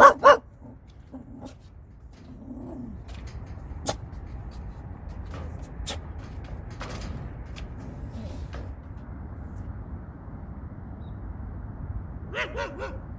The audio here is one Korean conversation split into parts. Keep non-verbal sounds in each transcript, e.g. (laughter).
Woo, woo, woo!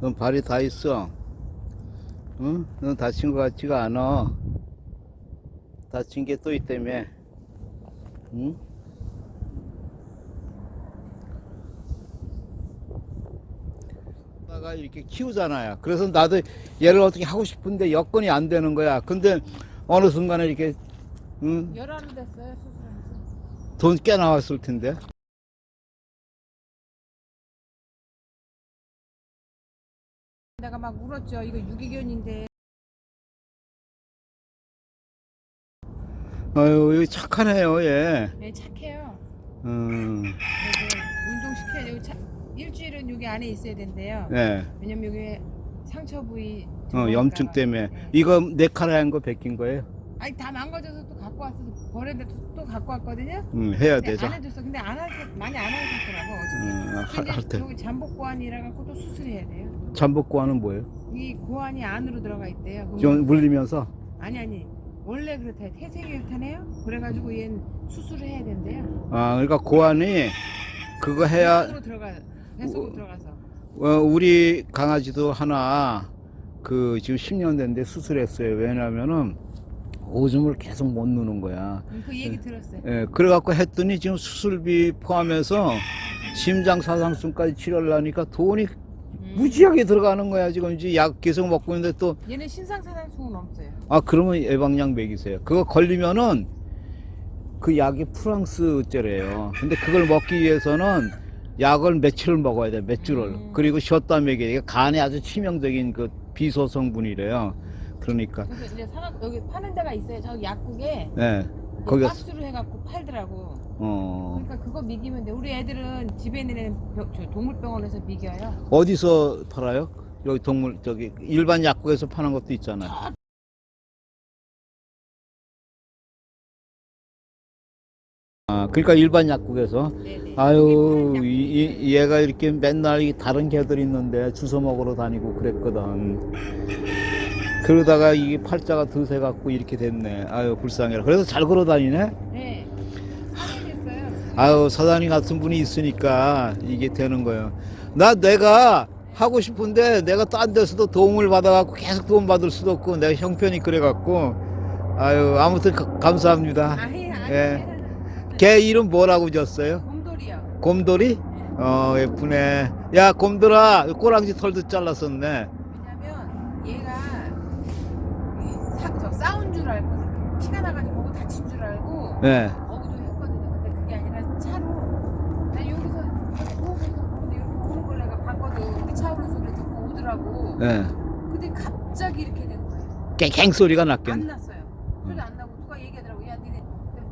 넌 발이 다 있어. 응? 넌 다친 것 같지가 않아. 다친 게 또 있다며. 응? 가 이렇게 키우잖아요. 그래서 나도 얘를 어떻게 하고 싶은데 여건이 안 되는 거야. 근데 어느 순간에 이렇게 응? 열하루 됐어요 수술하면서. 돈꽤 나왔을 텐데. 내가 막 울었죠. 이거 유기견인데. 아유, 여기 착하네요, 얘. 네, 착해요. 음, 그래서 운동 시켜야 되고 차, 일주일은 여기 안에 있어야 된대요. 네. 왜냐면 여기 상처 부위. 어, 염증 봐. 때문에. 네. 이거 네카라한 거 베낀 거예요? 아니 다 망가져서 또 갖고 왔어. 버렸는데 또, 또 갖고 왔거든요. 응, 해야 근데 되죠. 안 해줬어. 근데 안 하겠, 많이 안. 음, 할, 근데 할 때. 저기 잠복 고환이라 갖고 또 수술해야 돼요. 잠복고하는 뭐예요? 이 고환이 안으로 들어가 있대요. 그거- 좀 물리면서? 아니 아니 원래 그렇대 태생이 그렇다네요. 그래가지고 얘는 수술을 해야 된대요. 아, 그러니까 고환이 그거 해야, 뱃속으로 들어가 뱃속으로 들어가서. 어, 우리 강아지도 하나, 그, 지금 10년 됐는데 수술했어요. 왜냐면은, 오줌을 계속 못 누는 거야. 음, 그 얘기 들었어요. 예, 그래갖고 했더니 지금 수술비 포함해서 심장 사상충까지 치료를 하니까 돈이 음. 무지하게 들어가는 거야. 지금 이제 약 계속 먹고 있는데 또, 얘는 신상사상충은 없어요. 아, 그러면 예방약 먹이세요. 그거 걸리면은 그 약이 프랑스제래요. 근데 그걸 먹기 위해서는 약을 며칠을 먹어야 돼, 몇 줄을. 음. 그리고 쉬었다 먹여야 돼. 이게 간에 아주 치명적인 그 비소 성분이래요. 그러니까, 그래서 이제 사각 여기 파는 데가 있어요. 저 약국에 예, 거기 박스로 해갖고 팔더라고. 어, 그러니까 그거 미기면 돼. 우리 애들은 집에 있는 애는 병- 저 동물병원에서 미겨요. 어디서 팔아요? 여기 동물, 저기, 일반 약국에서 파는 것도 있잖아요. 아, 그러니까 일반 약국에서 네네. 아유, 여기 이, 이- 얘가 이렇게 맨날 이 다른 개들 있는데 주워 먹으러 다니고 그랬거든. 그러다가 이게 팔자가 드세 갖고 이렇게 됐네. 아유, 불쌍해라. 그래서 잘 걸어 다니네? 네. 됐어요. 아유, 사장님 같은 분이 있으니까 이게 되는 거예요. 나 내가 하고 싶은데 내가 딴 데서도 도움을 받아갖고 계속 도움 받을 수도 없고 내가 형편이 그래갖고 아유, 아무튼 가- 감사합니다. 아니 아니. 예. 걔 이름 뭐라고 지었어요? 곰돌이요. 곰돌이? 어 예쁘네 야 곰돌아 꼬랑지 털도 잘랐었네 왜냐면 얘가 이 사, 저 싸운 줄 알고 피가 나가지고 거기 다친 줄 알고 예. 거기도 했거든요. 근데 그게 아니라 차로 나 여기서 호흡해서 근데 여기 보는 걸 내가 봤거든. 근데 차 오는 소리 듣고 오더라고. 예. 근데 갑자기 이렇게 된 거예요. 깽깽 소리가 안 났겠네 났어요. 소리 안 나고 누가 얘기하더라고. 야 니네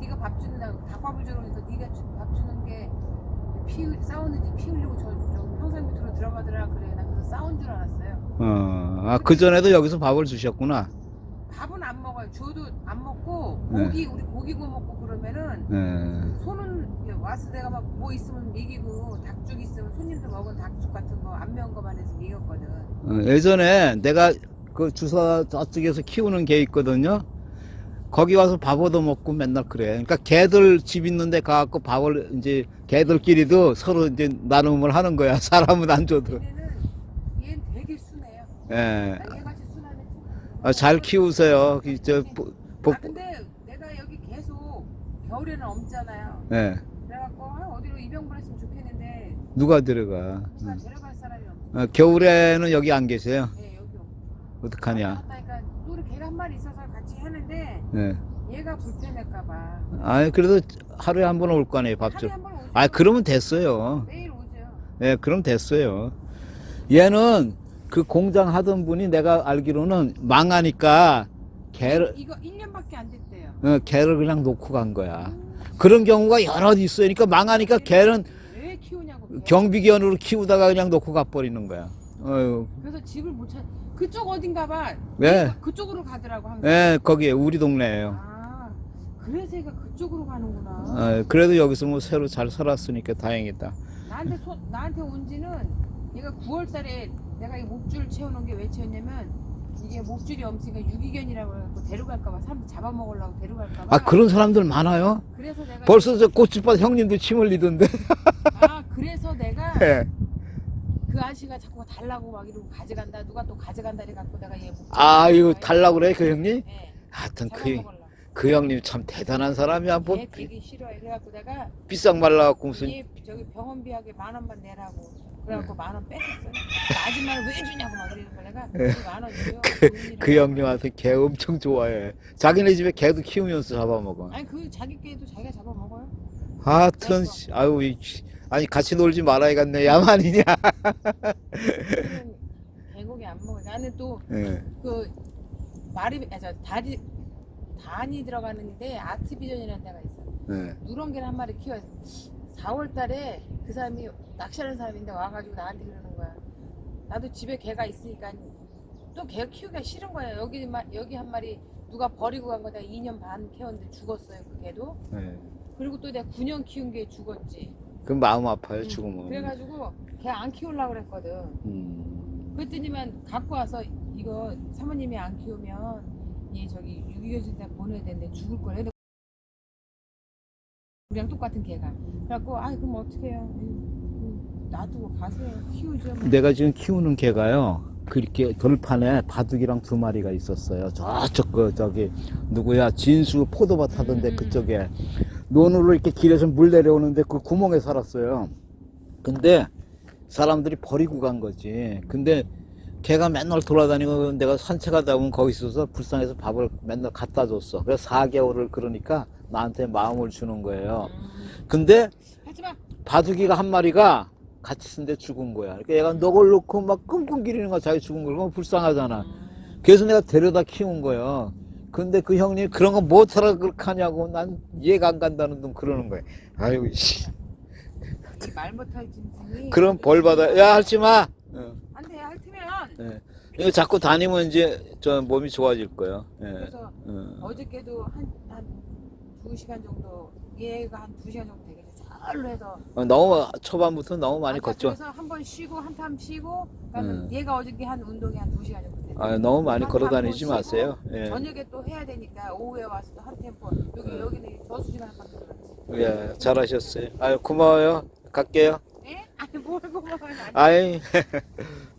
네가 밥 주는다고 닭밥을 주러 오니까 네가 주- 밥 주는 게피 싸우는지 피 흘리고 저, 저 평상 밑으로 들어가더라 그래. 나 그래서 싸운 줄 알았어요. 어 아 그전에도 여기서 밥을 주셨구나 먹어요. 줘도 안 먹고 네. 고기 우리 고기 구워 먹고 그러면은 예. 손은 와서 내가 막 뭐 있으면 먹이고 닭죽 있으면 손님들 먹은 닭죽 같은 거 안 매운 거만 해서 먹였거든. 어, 예전에 내가 그 주사 저쪽에서 키우는 개 있거든요 거기 와서 밥 얻어 먹고 맨날 그래 그러니까 개들 집 있는데 가갖고 밥을 이제 개들끼리도 서로 이제 나눔을 하는 거야 (laughs) 사람은 안 줘도 얘네는 얘는 되게 순해요. 예. 아, 잘 키우세요 그, 저, 보- 복, 아 근데 내가 여기 계속 겨울에는 없잖아요. 예. 그래갖고 아, 어디로 입양 보냈으면 좋겠는데 누가 들어가 누가 응. 데려갈 사람이 없어. 어, 겨울에는 여기 안 계세요? 네 여기 없어. 어떡하냐? 그러니까 또 우리 개가 한 마리 있어서 같이 하는데 예. 얘가 불편할까봐. 아니, 그래도 하루에 한 번 올 거 아니에요, 밥 좀. 하루에 한번 오죠. 아, 그러면 됐어요. 매일 오죠. 예, 그럼 됐어요. 얘는 그 공장 하던 분이 내가 알기로는 망하니까 개를 이거 1년밖에 안 됐대요. 어, 개를 그냥 놓고 간 거야. 그런 경우가 여러 있어요. 그러니까 망하니까 개는 왜 키우냐고. 개. 경비견으로 키우다가 그냥 놓고 가버리는 거야. 어휴. 그래서 집을 못 찾. 그쪽 어딘가 봐. 네. 그쪽으로 가더라고 항상. 예, 거기에 우리 동네예요. 아, 그래서 얘가 그쪽으로 가는구나. 어, 그래도 여기서 뭐 새로 잘 살았으니까 다행이다. 나한테 소, 나한테 온 지는 얘가 9월 달에 내가 이 목줄 채워놓은 게왜 채웠냐면 이게 목줄이 없으니까 유기견이라고 해갖고 데려갈까봐 사람들 잡아먹으려고 데려갈까봐 아 그런 사람들 많아요. 그래서 내가 벌써 저 꽃집밭 형님들 침 흘리던데. 아 그래서 내가 (laughs) 예. 그 아저씨가 자꾸 달라고 막 이러고 가져간다 누가 또 가져간다 이래갖고 내가 얘 목줄 아 이거 달라고 그래 그 형님? 네, 하여튼 그, 잡아먹으려고 그 형님 참 대단한 사람이야. 뭐걔 되게 싫어해 그래갖고 내가 비싼 말라갖고 무슨 얘 저기 병원비하게 만 원만 내라고 그래갖고 만 원 뺏었어요 아줌마는 왜 주냐고 막 이러는 거 내가 만 원이요 그 (laughs) 형님 한테 개 엄청 좋아해. 자기네 집에 개도 키우면서 잡아먹어. 아니 그 자기 개도 자기가 잡아먹어요 하여튼 씨, 아유 이 씨. 아니 같이 놀지 말아야겠네. 야만이냐? 걔는 개고기 안 먹어 나는 또 예. (laughs) 그 말이 아저 다리 단이 들어가는데 아트비전이라는 데가 있어 예. 누렁개를 한 마리 키워 4월 달에 그 사람이 낚시하는 사람인데 와가지고 나한테 그러는 거야 나도 집에 개가 있으니까 또 개 키우기가 싫은 거야 여기 마- 여기 한 마리 누가 버리고 간거 내가 2년 반 키웠는데 죽었어요 그 개도 예. 그리고 또 내가 9년 키운 게 죽었지 그 마음 아파요 응. 죽으면. 그래가지고 걔 안 키우려고 그랬거든 음. 그랬더니만 갖고 와서 이거 사모님이 안 키우면 얘 저기 유기견 센터 보내야 되는데 죽을 거래. 우리랑 똑같은 개가. 그래갖고 아 그럼 어떡해요. 음, 놔두고 가세요. 키우죠. 뭐. 내가 지금 키우는 개가요. 그렇게 들판에 바둑이랑 두 마리가 있었어요. 저쪽 그 저기 누구야 진수 포도밭 하던데 음, 음, 그쪽에 논으로 이렇게 길에서 물 내려오는데 그 구멍에 살았어요. 근데 사람들이 버리고 간 거지. 근데 걔가 맨날 돌아다니고 내가 산책하다 보면 거기 있어서 불쌍해서 밥을 맨날 갖다 줬어. 그래서 4개월을 그러니까 나한테 마음을 주는 거예요. 음, 근데. 바둑이가 한 마리가 같이 쓴데 죽은 거야. 그러니까 얘가 너걸 놓고 막 끙끙거리는 거야. 자기 죽은 걸. 그럼 불쌍하잖아. 음, 그래서 내가 데려다 키운 거야. 근데 그 형님 그런 거 못하라 그렇게 하냐고 난 이해가 안 간다는 둥 그러는 거야. 아유, 씨. 이말 못할 짐승이. 그럼 벌 받아. 야, 하지 마. 어, 안돼 핥으면. 예. 이거 자꾸 다니면 이제 저 몸이 좋아질 거예요. 예. 그래서 어. 어저께도 한 한두 시간 정도 얘가 한두 시간 정도 되겠죠. 절로 해서 어, 너무 초반부터 너무 많이 아까 걷죠. 그래서 한 번 쉬고 한탐 쉬고 그러니까 음. 얘가 어저께 한 운동이 한두 시간 정도 됐어요. 아, 너무 많이 한 걸어 탐 다니지 쉬고 마세요. 예. 저녁에 또 해야 되니까 오후에 와서 또 한 템포 여기 음. 여기는 저수 시간 밖에 들었지. 예, 잘하셨어요. 아유, 고마워요. 갈게요. 예? 아니 뭘 고마워요. 아이, (laughs) (laughs)